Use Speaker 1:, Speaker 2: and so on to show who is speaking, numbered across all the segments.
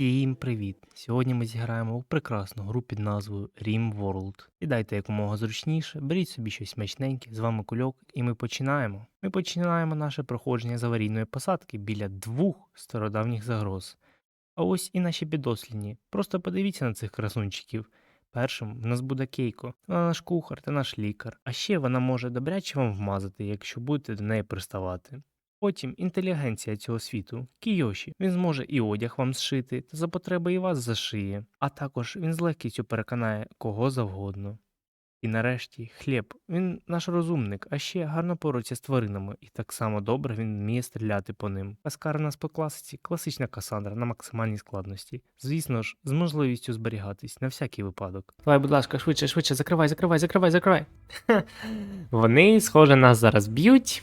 Speaker 1: Всім привіт! Сьогодні ми зіграємо у прекрасну гру під назвою Rim World. Сідайте якомога зручніше, беріть собі щось смачненьке, з вами кульок, і ми починаємо. Ми починаємо наше проходження з аварійної посадки біля двох стародавніх загроз. А ось і наші підослідні. Просто подивіться на цих красунчиків. Першим в нас буде Кейко, вона наш кухар та наш лікар. А ще вона може добряче вам вмазати, якщо будете до неї приставати. Потім інтелігенція цього світу, Кійоші. Він зможе і одяг вам зшити, та за потреби і вас зашиє, а також він з легкістю переконає кого завгодно. І нарешті хліб. Він наш розумник, а ще гарно порується з тваринами, і так само добре він вміє стріляти по ним. Каскар нас по класиці класична Касандра на максимальній складності. Звісно ж, з можливістю зберігатись на всякий випадок. Давай, будь ласка, швидше, швидше, закривай, закривай, закривай, закривай. Вони, схоже, нас зараз б'ють.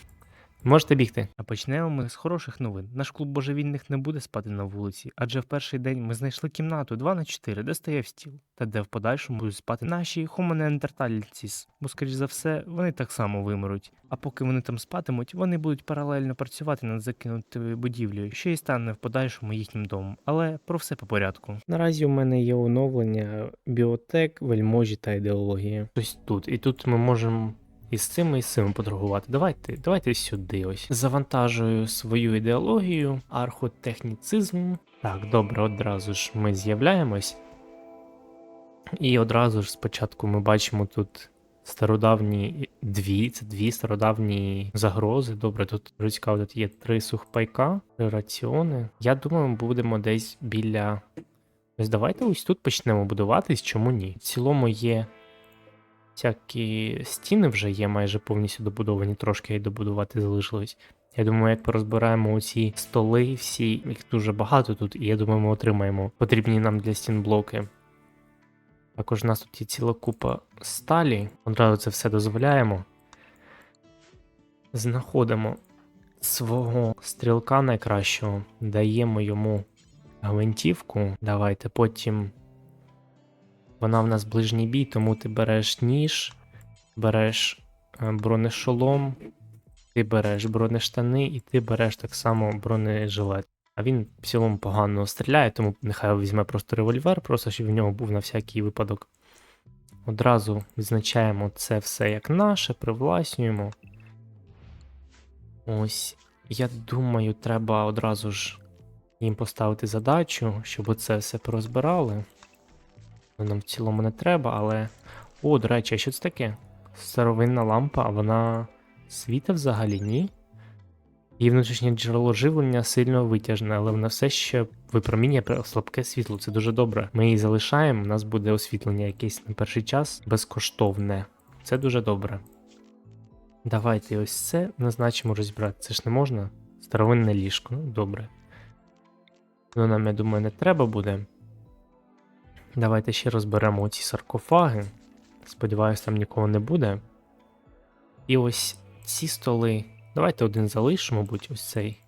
Speaker 1: Можете бігти. А почнемо ми з хороших новин. Наш клуб божевільних не буде спати на вулиці, адже в перший день ми знайшли кімнату 2 на 4, де стояв стіл, та де в подальшому будуть спати наші хомонеандертальціс, бо, скоріш за все, вони так само вимруть. А поки вони там спатимуть, вони будуть паралельно працювати над закинутою будівлею, що і стане в подальшому їхнім домом. Але про все по порядку. Наразі у мене є оновлення біотек, вельможі та ідеологія. Ось тут. І тут ми можемо і з цим, і з цим поторгувати. Давайте, давайте сюди ось. Завантажую свою ідеологію, архотехніцизм. Так, добре, одразу ж ми з'являємось. І одразу ж спочатку ми бачимо тут стародавні дві, це дві стародавні загрози. Добре, тут цікаво, тут є три сухпайка, три раціони. Я думаю, ми будемо десь біля. Ось давайте ось тут почнемо будуватись, чому ні? В цілому є всякі стіни вже є майже повністю добудовані, трошки і добудувати залишилось. Я думаю, як порозбираємо оці столи, всі, їх дуже багато тут, і я думаю, ми отримаємо потрібні нам для стін блоки. Також у нас тут є ціла купа сталі. Одразу це все дозволяємо. Знаходимо свого стрілка найкращого, даємо йому гвинтівку. Давайте потім вона в нас ближній бій, тому ти береш ніж, береш е, бронешолом, ти береш бронештани і ти береш так само бронежилет. А він в цілому погано стріляє, тому нехай візьме просто револьвер, просто щоб в нього був на всякий випадок. Одразу відзначаємо це все як наше, привласнюємо. Ось, я думаю, треба одразу ж їм поставити задачу, щоб це все порозбирали. Нам в цілому не треба, але. О, до речі, а що це таке? Старовинна лампа, а вона світа взагалі, ні? Її внутрішнє джерело живлення сильно витяжне, але вона все ще випромінює слабке світло. Це дуже добре. Ми її залишаємо, у нас буде освітлення якесь на перший час безкоштовне. Це дуже добре. Давайте ось це назначимо розібрати. Це ж не можна? Старовинне ліжко, ну добре. Ну, нам, я думаю, не треба буде. Давайте ще розберемо ці саркофаги. Сподіваюсь, там нікого не буде. І ось ці столи. Давайте один залишимо, мабуть, ось цей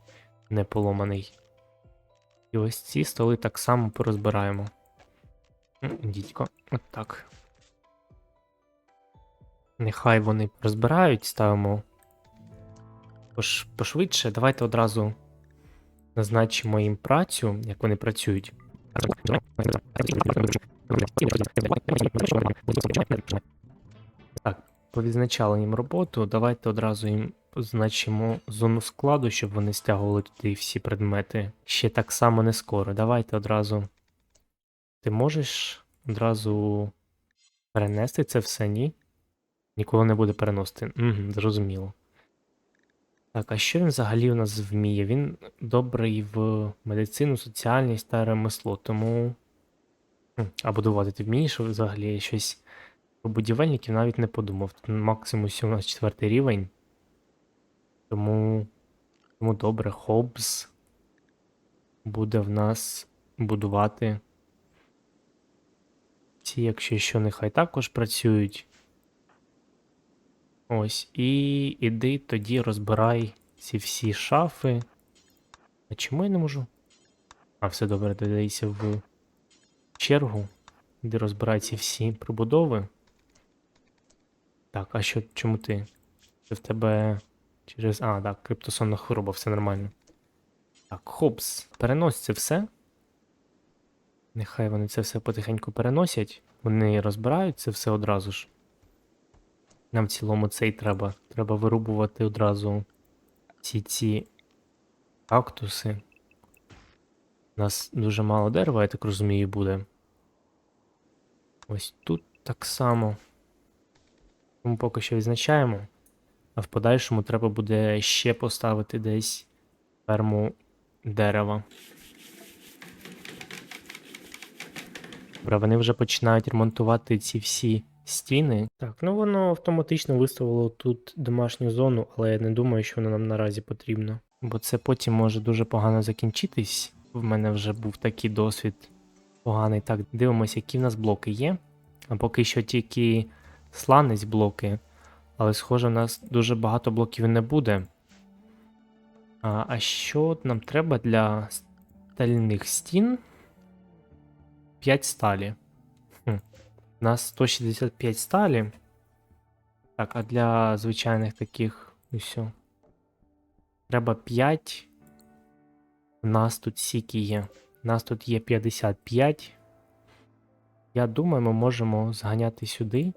Speaker 1: неполоманий. І ось ці столи так само порозбираємо. Дідько, от так. Нехай вони розбирають, ставимо пош- пошвидше. Давайте одразу назначимо їм працю, як вони працюють. Так, повідзначали їм роботу. Давайте одразу їм позначимо зону складу, щоб вони стягували туди всі предмети. Ще так само не скоро. Давайте одразу. Ти можеш одразу перенести це все, ні? Ніколи не буде переносити. Угу, зрозуміло. Так, а що він взагалі у нас вміє? Він добрий в медицину, соціальність та ремесло, тому. А будувати ти вмієш взагалі щось про будівельників навіть не подумав. Тут максимум у нас четвертий рівень. Тому. Тому добре, Хобс буде в нас будувати. Ці, якщо що, нехай також працюють. Ось, і іди тоді розбирай ці всі шафи. А чому я не можу? А, все добре, додайся в чергу, де розбирай ці всі прибудови. Так, а що, чому ти? Це в тебе через. А, так, криптосонна хвороба, все нормально. Так, хопс, перенось це все. Нехай вони це все потихеньку переносять. Вони розбирають це все одразу ж. Нам в цілому це і треба. Треба вирубувати одразу всі ці кактуси. У нас дуже мало дерева, я так розумію, буде. Ось тут так само. Тому поки що відзначаємо. А в подальшому треба буде ще поставити десь ферму дерева. Добре, вони вже починають ремонтувати ці всі стіни. Так, ну воно автоматично виставило тут домашню зону, але я не думаю, що воно нам наразі потрібно. Бо це потім може дуже погано закінчитись. В мене вже був такий досвід поганий. Так, дивимося, які в нас блоки є. А поки що тільки сланець блоки. Але, схоже, в нас дуже багато блоків не буде. А, а що нам треба для стальних стін? 5 сталі. Нас 165 сталі. Так, а для звичайних таких усьо. Треба 5. У нас тут сіки є. У нас тут є 55. Я думаю, ми можемо зганяти сюди.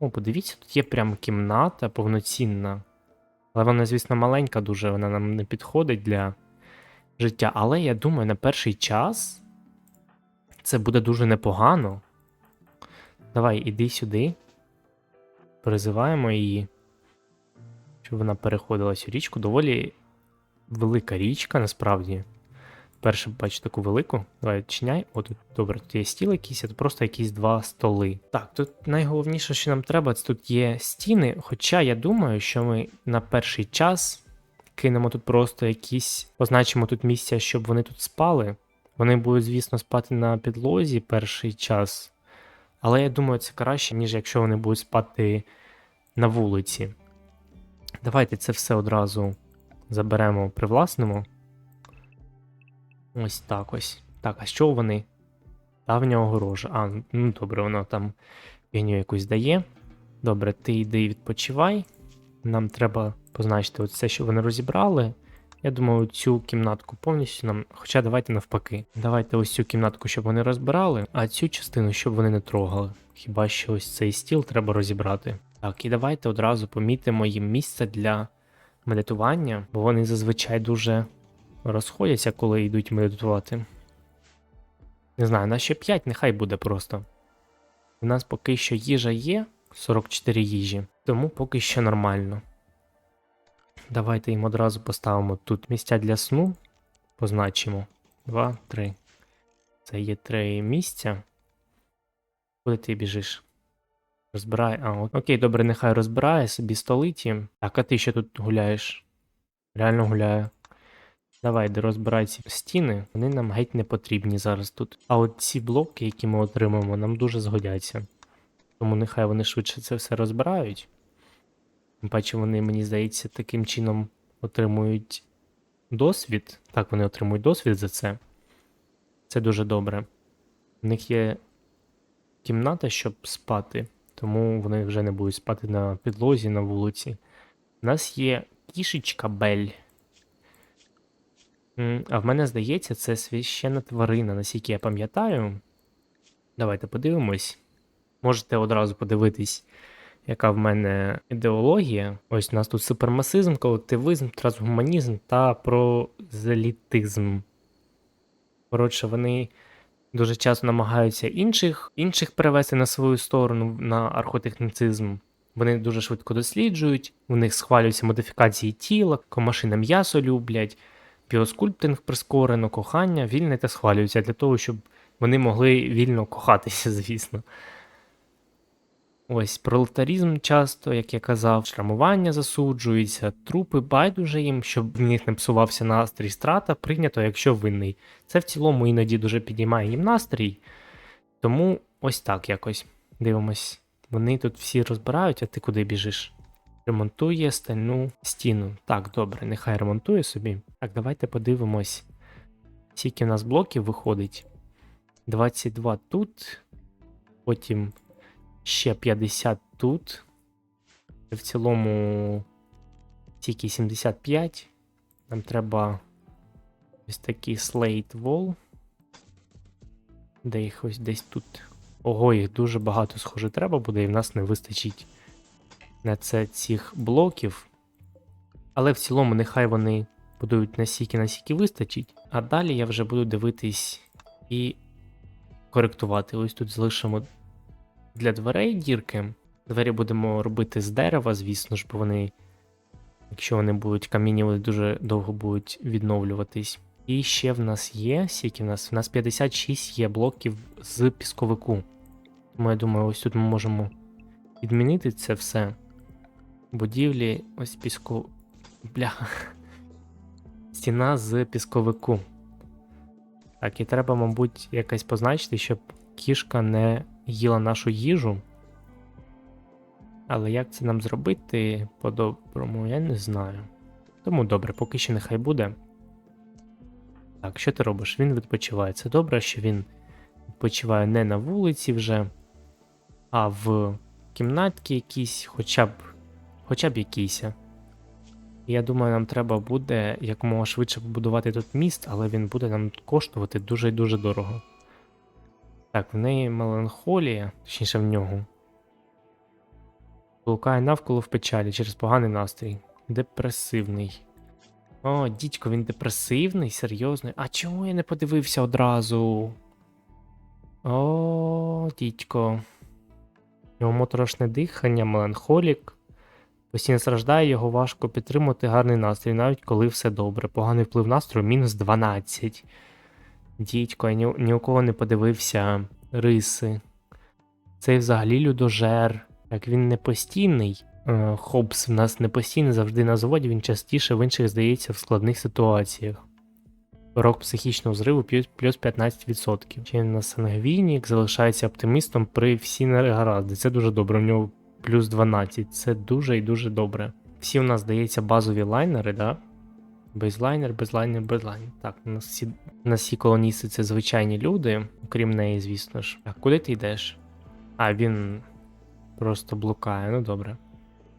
Speaker 1: О, подивіться, тут є прям кімната повноцінна. Але вона, звісно, маленька дуже, вона нам не підходить для життя. Але я думаю, на перший час це буде дуже непогано. Давай, іди сюди. Призиваємо її. Щоб вона переходила цю річку. Доволі велика річка, насправді. Перше бачу таку велику. Давай відчиняй. О, тут добре, тут є стіл якийсь, а тут просто якісь два столи. Так, тут найголовніше, що нам треба, це тут є стіни. Хоча я думаю, що ми на перший час кинемо тут просто якісь, позначимо тут місця, щоб вони тут спали. Вони будуть, звісно, спати на підлозі перший час. Але я думаю, це краще, ніж якщо вони будуть спати на вулиці. Давайте це все одразу заберемо, привласнимо. Ось так ось. Так, а що вони? Давня огорожа. А, ну добре, воно там фігню якусь дає. Добре, ти йди відпочивай. Нам треба позначити все, що вони розібрали. Я думаю, цю кімнатку повністю нам. Хоча давайте навпаки. Давайте ось цю кімнатку, щоб вони розбирали, а цю частину, щоб вони не трогали. Хіба що ось цей стіл треба розібрати. Так, і давайте одразу помітимо їм місце для медитування, бо вони зазвичай дуже розходяться, коли йдуть медитувати. Не знаю, на ще 5 нехай буде просто. У нас поки що їжа є, 44 їжі, тому поки що нормально. Давайте їм одразу поставимо тут місця для сну. Позначимо. 2, 3. Це є 3 місця. Куди ти біжиш? Розбирай. А, от. окей, добре, нехай розбирає собі столиті. Так, а ти що тут гуляєш? Реально гуляю. Давай, де розбирай ці стіни, вони нам геть не потрібні зараз тут. А от ці блоки, які ми отримаємо, нам дуже згодяться. Тому нехай вони швидше це все розбирають. Тим паче вони, мені здається, таким чином отримують досвід. Так, вони отримують досвід за це. Це дуже добре. У них є кімната, щоб спати, тому вони вже не будуть спати на підлозі на вулиці. У нас є кішечка Бель. А в мене здається, це священна тварина, наскільки я пам'ятаю. Давайте подивимось. Можете одразу подивитись, яка в мене ідеологія. Ось у нас тут супермасизм, колективизм, трансгуманізм та прозелітизм. Коротше, вони дуже часто намагаються інших, інших перевести на свою сторону на архотехніцизм. Вони дуже швидко досліджують, у них схвалюються модифікації тіла, комашине м'ясо люблять, біоскульптинг прискорено, кохання, вільне та схвалюються для того, щоб вони могли вільно кохатися, звісно. Ось пролетарізм часто, як я казав, шрамування засуджується, трупи байдуже їм, щоб в них не псувався настрій, страта прийнято, якщо винний. Це в цілому іноді дуже підіймає їм настрій. Тому ось так якось. Дивимось. Вони тут всі розбирають, а ти куди біжиш? Ремонтує стальну стіну. Так, добре, нехай ремонтує собі. Так, давайте подивимось, скільки в нас блоків виходить. 22 тут, потім ще 50 тут. В цілому тільки 75. Нам треба ось такий slate wall. Де їх ось десь тут. Ого, їх дуже багато, схоже, треба буде, і в нас не вистачить на це цих блоків. Але в цілому, нехай вони будують настільки, наскільки вистачить. А далі я вже буду дивитись і коректувати. Ось тут залишимо для дверей дірки. Двері будемо робити з дерева, звісно ж, бо вони, якщо вони будуть камінні, вони дуже довго будуть відновлюватись. І ще в нас є, скільки в нас? В нас 56 є блоків з пісковику. Тому я думаю, ось тут ми можемо відмінити це все. Будівлі, ось піску. Бляха. Стіна з пісковику. Так, і треба, мабуть, якось позначити, щоб кішка не їла нашу їжу. Але як це нам зробити по-доброму, я не знаю. Тому добре, поки що нехай буде. Так, що ти робиш? Він відпочиває. Це добре, що він відпочиває не на вулиці вже, а в кімнатці якійсь, хоча б хоча б якійсь. Я думаю, нам треба буде якомога швидше побудувати тут міст, але він буде нам коштувати дуже і дуже дорого. Так, в неї меланхолія, точніше в нього. Блукає навколо в печалі через поганий настрій. Депресивний. О, дідько, він депресивний, серйозний. А чому я не подивився одразу? О, дідько. Його моторошне дихання, меланхолік. Постійно страждає, його важко підтримувати гарний настрій, навіть коли все добре. Поганий вплив настрою мінус 12. Дідько, я ні, ні у кого не подивився риси. Цей взагалі людожер. Як він не постійний. Е, Хобс в нас не постійний, завжди на заводі, він частіше в інших здається в складних ситуаціях. Рок психічного зриву плюс плюс 15%. Чи на сангвінік залишається оптимістом при всі негаразди. Це дуже добре. У нього плюс 12. Це дуже і дуже добре. Всі у нас, здається, базові лайнери, да? Бейзлайнер, безлайнер, безлайнер. Так, у нас всі, у всі колоністи це звичайні люди, окрім неї, звісно ж. Так, куди ти йдеш? А, він просто блукає, ну добре.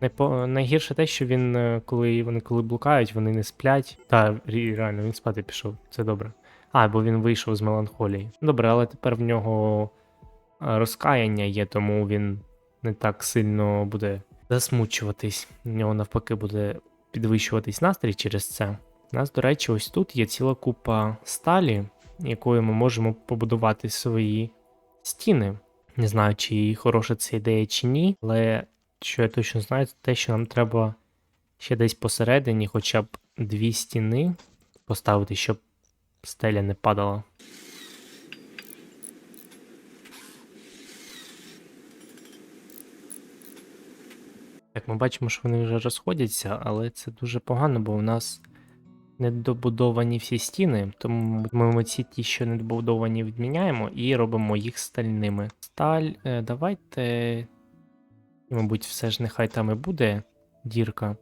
Speaker 1: Найпо... Найгірше те, що він, е, коли вони коли блукають, вони не сплять. Та реально він спати пішов, це добре. А, бо він вийшов з меланхолії. Добре, але тепер в нього е, розкаяння є, тому він не так сильно буде засмучуватись. В нього навпаки буде підвищуватись настрій через це. У нас, до речі, ось тут є ціла купа сталі, якою ми можемо побудувати свої стіни. Не знаю, чи хороша це ідея чи ні, але що я точно знаю, це те, що нам треба ще десь посередині хоча б дві стіни поставити, щоб стеля не падала. Як ми бачимо, що вони вже розходяться, але це дуже погано, бо у нас недобудовані всі стіни, тому ми ці ті, що недобудовані, відміняємо і робимо їх стальними. Сталь, е, давайте. Мабуть, все ж нехай там і буде дірка.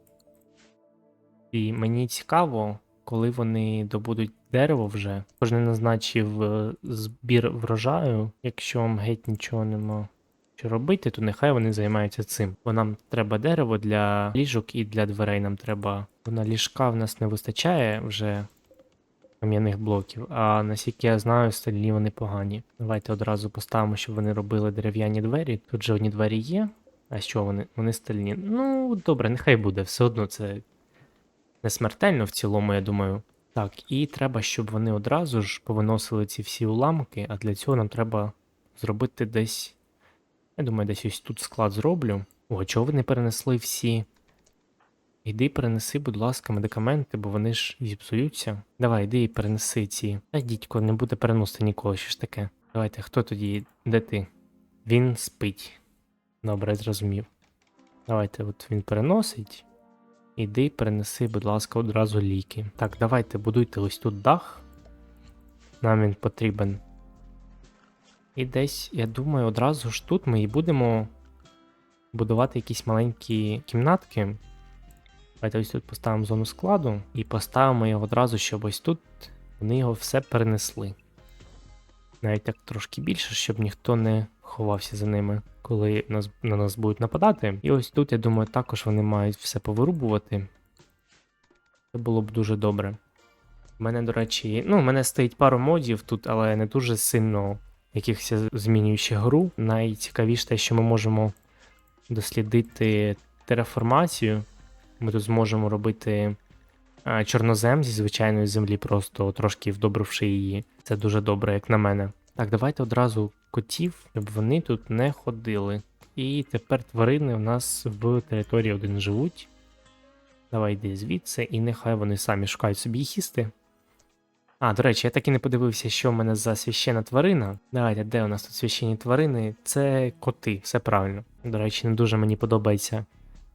Speaker 1: І мені цікаво, коли вони добудуть дерево вже. Кожен назначив е, збір врожаю. Якщо вам геть нічого нема що робити, то нехай вони займаються цим. Бо нам треба дерево для ліжок і для дверей нам треба. Бо на ліжка в нас не вистачає вже кам'яних блоків, а наскільки я знаю, стальні вони погані. Давайте одразу поставимо, щоб вони робили дерев'яні двері. Тут же одні двері є. А що вони? Вони стальні. Ну, добре, нехай буде. Все одно це не смертельно в цілому, я думаю. Так, і треба, щоб вони одразу ж повиносили ці всі уламки, а для цього нам треба зробити десь. Я думаю, десь ось тут склад зроблю. О, чого ви не перенесли всі? Іди перенеси, будь ласка, медикаменти, бо вони ж зіпсуються. Давай, іди і перенеси ці. Та дідько, не буде переносити ніколи, що ж таке. Давайте, хто тоді? Де ти? Він спить. Добре, зрозумів. Давайте, от він переносить. Іди, перенеси, будь ласка, одразу ліки. Так, давайте будуйте ось тут дах. Нам він потрібен. І десь, я думаю, одразу ж тут ми і будемо будувати якісь маленькі кімнатки. Давайте ось тут поставимо зону складу і поставимо його одразу, щоб ось тут вони його все перенесли. Навіть так трошки більше, щоб ніхто не ховався за ними, коли нас, на нас будуть нападати. І ось тут, я думаю, також вони мають все повирубувати. Це було б дуже добре. У мене, до речі, ну, у мене стоїть пару модів тут, але не дуже сильно якихось змінюючих гру. Найцікавіше те, що ми можемо дослідити тераформацію. Ми тут зможемо робити чорнозем зі звичайної землі, просто трошки вдобривши її. Це дуже добре, як на мене. Так, давайте одразу котів, щоб вони тут не ходили. І тепер тварини у нас в території один живуть. Давай йди звідси, і нехай вони самі шукають собі їх їсти. А, до речі, я так і не подивився, що в мене за священна тварина. Давайте, де у нас тут священні тварини? Це коти, все правильно. До речі, не дуже мені подобається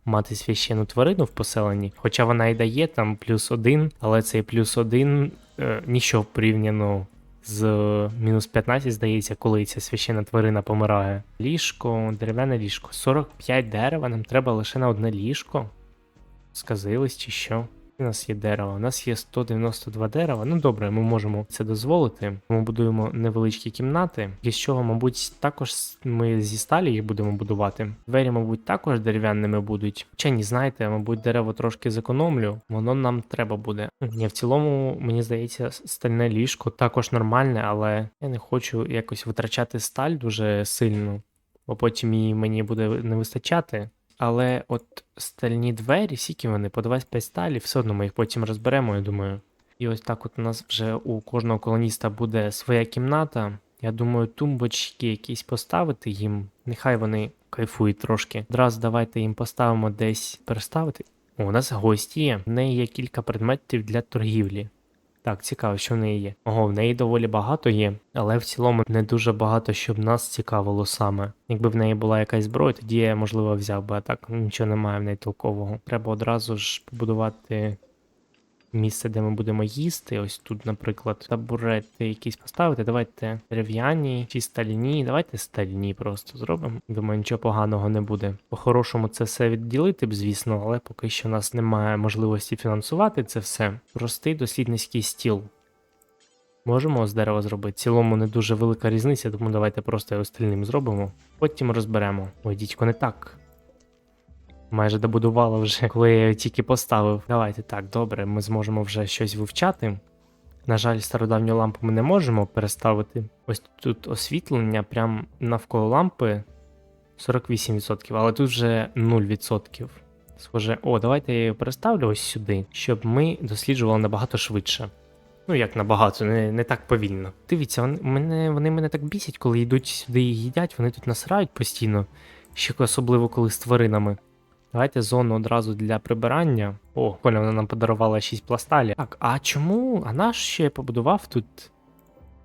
Speaker 1: мати священну тварину в поселенні. Хоча вона і дає там плюс один, але цей плюс один е, ніщо порівняно з мінус 15, здається, коли ця священна тварина помирає. Ліжко, дерев'яне ліжко. 45 дерева, нам треба лише на одне ліжко. Сказились чи що? У нас є дерево. У нас є 192 дерева. Ну добре, ми можемо це дозволити. Ми будуємо невеличкі кімнати, з чого, мабуть, також ми зі сталі їх будемо будувати. Двері, мабуть, також дерев'яними будуть. Вчені, знаєте, мабуть, дерево трошки зекономлю, воно нам треба буде. Ні, в цілому, мені здається, стальне ліжко також нормальне, але я не хочу якось витрачати сталь дуже сильно, бо потім її мені буде не вистачати. Але от стальні двері, скільки вони по 25 сталі, все одно ми їх потім розберемо, я думаю. І ось так от у нас вже у кожного колоніста буде своя кімната. Я думаю, тумбочки якісь поставити їм. Нехай вони кайфують трошки. Одразу давайте їм поставимо десь переставити. У нас гості є. В неї є кілька предметів для торгівлі. Так, цікаво, що в неї є. Ого, в неї доволі багато є, але в цілому не дуже багато, щоб нас цікавило саме. Якби в неї була якась зброя, тоді я, можливо, взяв би, а так нічого немає в неї толкового. Треба одразу ж побудувати місце, де ми будемо їсти. Ось тут, наприклад, табурети якісь поставити. Давайте дерев'яні чи стальні. Давайте стальні просто зробимо. Думаю, нічого поганого не буде. По-хорошому це все відділити б, звісно, але поки що в нас немає можливості фінансувати це все. Простий дослідницький стіл. Можемо з дерева зробити. В цілому не дуже велика різниця, тому давайте просто його стильним зробимо. Потім розберемо. Ой, дідько, не так. Майже добудувала вже, коли я її тільки поставив. Давайте так, добре, ми зможемо вже щось вивчати. На жаль, стародавню лампу ми не можемо переставити. Ось тут освітлення прям навколо лампи 48%, але тут вже 0%. Схоже, о, давайте я її переставлю ось сюди, щоб ми досліджували набагато швидше. Ну, як набагато, не, не так повільно. Дивіться, вони мене, вони мене так бісять, коли йдуть сюди і їдять, вони тут насирають постійно, ще особливо коли з тваринами. Давайте зону одразу для прибирання. О, Коля вона нам подарувала 6 пласталі. Так, а чому? А наш ще побудував тут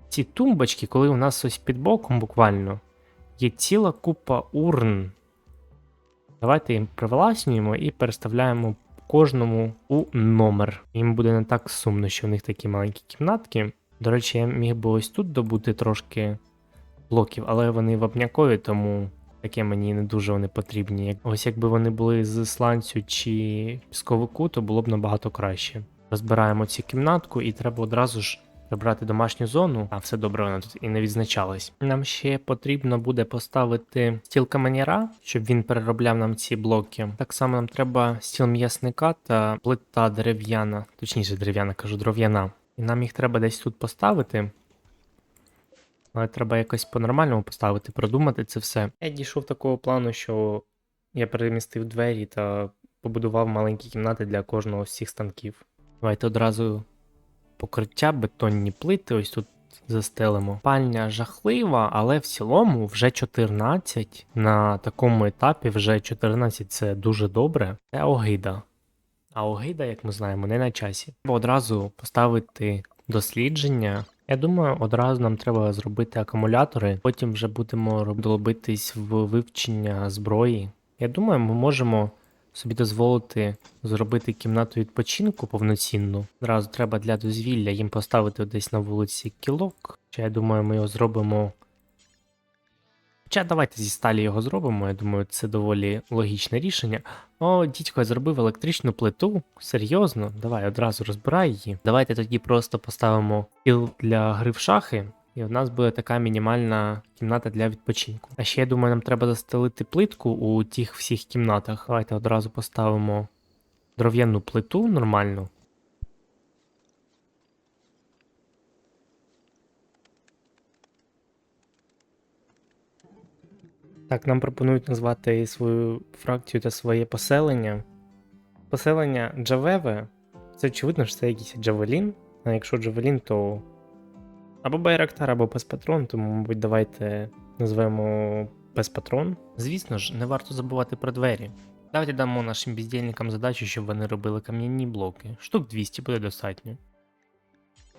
Speaker 1: ці тумбочки, коли у нас ось під боком буквально є ціла купа урн. Давайте їм привласнюємо і переставляємо кожному у номер. Їм буде не так сумно, що в них такі маленькі кімнатки. До речі, я міг би ось тут добути трошки блоків, але вони вапнякові, тому таке мені не дуже вони потрібні. Ось якби вони були з сланцю чи пісковику, то було б набагато краще. Розбираємо цю кімнатку і треба одразу ж прибрати домашню зону. А все добре, вона тут і не відзначалась. Нам ще потрібно буде поставити стіл каменяра, щоб він переробляв нам ці блоки. Так само нам треба стіл м'ясника та плита дерев'яна, точніше дерев'яна, кажу, дров'яна. І нам їх треба десь тут поставити. Але треба якось по-нормальному поставити, продумати це все. Я дійшов такого плану, що я перемістив двері та побудував маленькі кімнати для кожного з цих станків. Давайте одразу покриття, бетонні плити, ось тут застелимо. Пальня жахлива, але в цілому вже 14. На такому етапі вже 14 це дуже добре. Це огида. А огида, як ми знаємо, не на часі. Треба одразу поставити дослідження. Я думаю, одразу нам треба зробити акумулятори, потім вже будемо долобитись в вивчення зброї. Я думаю, ми можемо собі дозволити зробити кімнату відпочинку повноцінну. Одразу треба для дозвілля їм поставити десь на вулиці кілок. Чи я думаю, ми його зробимо. Хоча давайте зі сталі його зробимо. Я думаю, це доволі логічне рішення. О, дідько, я зробив електричну плиту. Серйозно, давай одразу розбирай її. Давайте тоді просто поставимо стіл для гри в шахи. І в нас буде така мінімальна кімната для відпочинку. А ще я думаю, нам треба застелити плитку у тих всіх кімнатах. Давайте одразу поставимо дров'яну плиту нормальну. Так, нам пропонують назвати свою фракцію та своє поселення. Поселення Джавеве. Це очевидно, що це якийсь Джавелін. А якщо Джавелін, то або Байрактар, або Песпатрон, тому, мабуть, давайте назвемо Песпатрон. Звісно ж, не варто забувати про двері. Давайте дамо нашим бездільникам задачу, щоб вони робили кам'яні блоки. Штук 200 буде достатньо.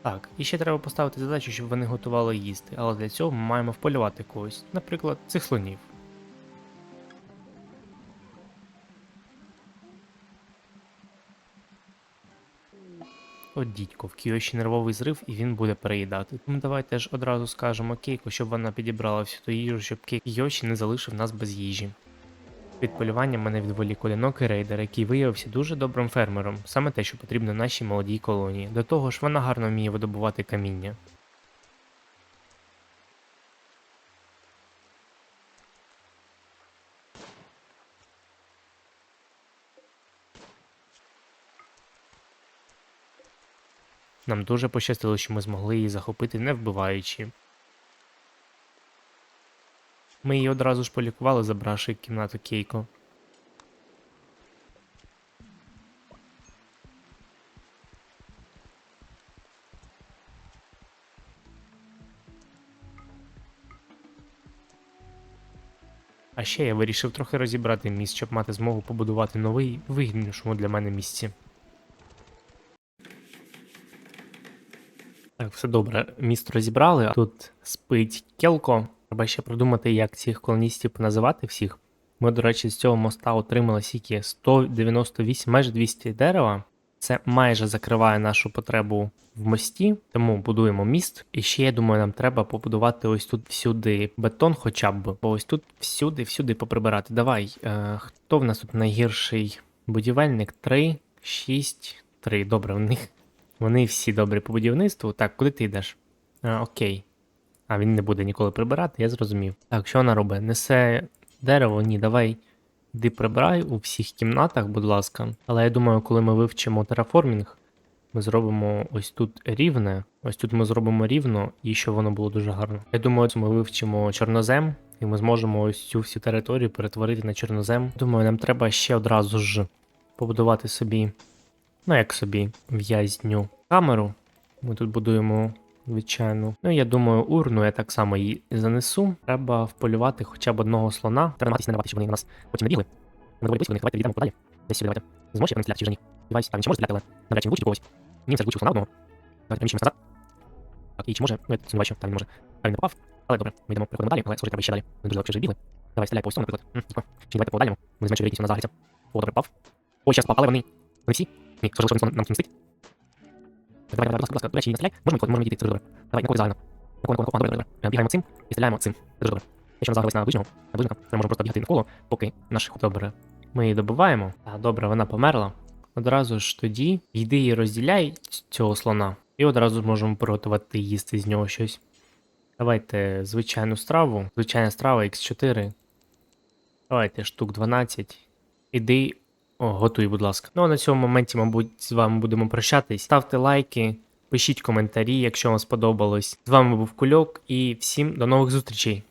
Speaker 1: Так, і ще треба поставити задачу, щоб вони готували їсти, але для цього ми маємо вполювати когось, наприклад, цих слонів. От дідько, в Кіоші нервовий зрив і він буде переїдати. Тому давайте ж одразу скажемо Кейку, щоб вона підібрала всю ту їжу, щоб Кіоші не залишив нас без їжі. Від полювання мене відволік одинокий рейдер, який виявився дуже добрим фермером, саме те, що потрібно нашій молодій колонії. До того ж, вона гарно вміє видобувати каміння. Нам дуже пощастило, що ми змогли її захопити, не вбиваючи. Ми її одразу ж полікували, забравши кімнату Кейко. А ще я вирішив трохи розібрати міст, щоб мати змогу побудувати новий, вигіднішому для мене місці. Так, все добре. Місто розібрали, а тут спить Келко. Треба ще придумати, як цих колоністів називати всіх. Ми, до речі, з цього моста отримали скільки 198, майже 200 дерева. Це майже закриває нашу потребу в мості, тому будуємо міст. І ще, я думаю, нам треба побудувати ось тут всюди бетон, хоча б. Бо ось тут всюди, всюди поприбирати. Давай, е, хто в нас тут найгірший будівельник? 3, 6, 3. Добре, в них вони всі добрі по будівництву. Так, куди ти йдеш? А, окей. А він не буде ніколи прибирати, я зрозумів. Так, що вона робить? Несе дерево? Ні, давай. Іди прибирай у всіх кімнатах, будь ласка. Але я думаю, коли ми вивчимо тераформінг, ми зробимо ось тут рівне. Ось тут ми зробимо рівно і щоб воно було дуже гарно. Я думаю, ми вивчимо чорнозем, і ми зможемо ось цю всю територію перетворити на чорнозем. Думаю, нам треба ще одразу ж побудувати собі Ну, як собі, в'язню камеру. Ми тут будуємо звичайну. Ну, я думаю, урну я так само її занесу. Треба вполювати хоча б одного слона. Треба намагатися не давати, щоб вони на нас потім не бігли. Ми доволі близько до них, давайте відійдемо подалі. Десь сюди давайте. Зможеш як стріляти чи вже ні? Дівайся. Так, він може стріляти, але навряд чи він влучить когось. Ні, це влучив слона одного. Давайте переміщимося назад. Так, і чи може? Ну, я сумніваюся, що там він може. А він не попав. Але добре, ми йдемо, приходимо далі, але схоже, треба ще далі. Вони дуже далеко вже бігли. Давай, стріляй по ось цьому, наприклад. М, дідько. Чи давайте по дальньому. Ми зменшили вірогідність, вона загріться. О, добре, попав. Ой, щас попали вони. Вони всі? Ні, що він нам мстить. Давай, давай, будь ласка, будь ласка, до. Можемо, можемо відійти, це добре. Давай, на кого загально. На кого, на кого, добре, добре. Бігаємо цим і стріляємо цим. Це добре. Якщо ми загрались на ближнього, на ближнього, ми можемо просто бігати навколо, поки наш добре. Ми її добиваємо. А, добре, вона померла. Одразу ж тоді йди і розділяй цього слона. І одразу можемо приготувати їсти з нього щось. Давайте звичайну страву. Звичайна страва X4. Давайте штук 12. Іди о, готуй, будь ласка. Ну а на цьому моменті, мабуть, з вами будемо прощатись. Ставте лайки, пишіть коментарі, якщо вам сподобалось. З вами був Кульок і всім до нових зустрічей.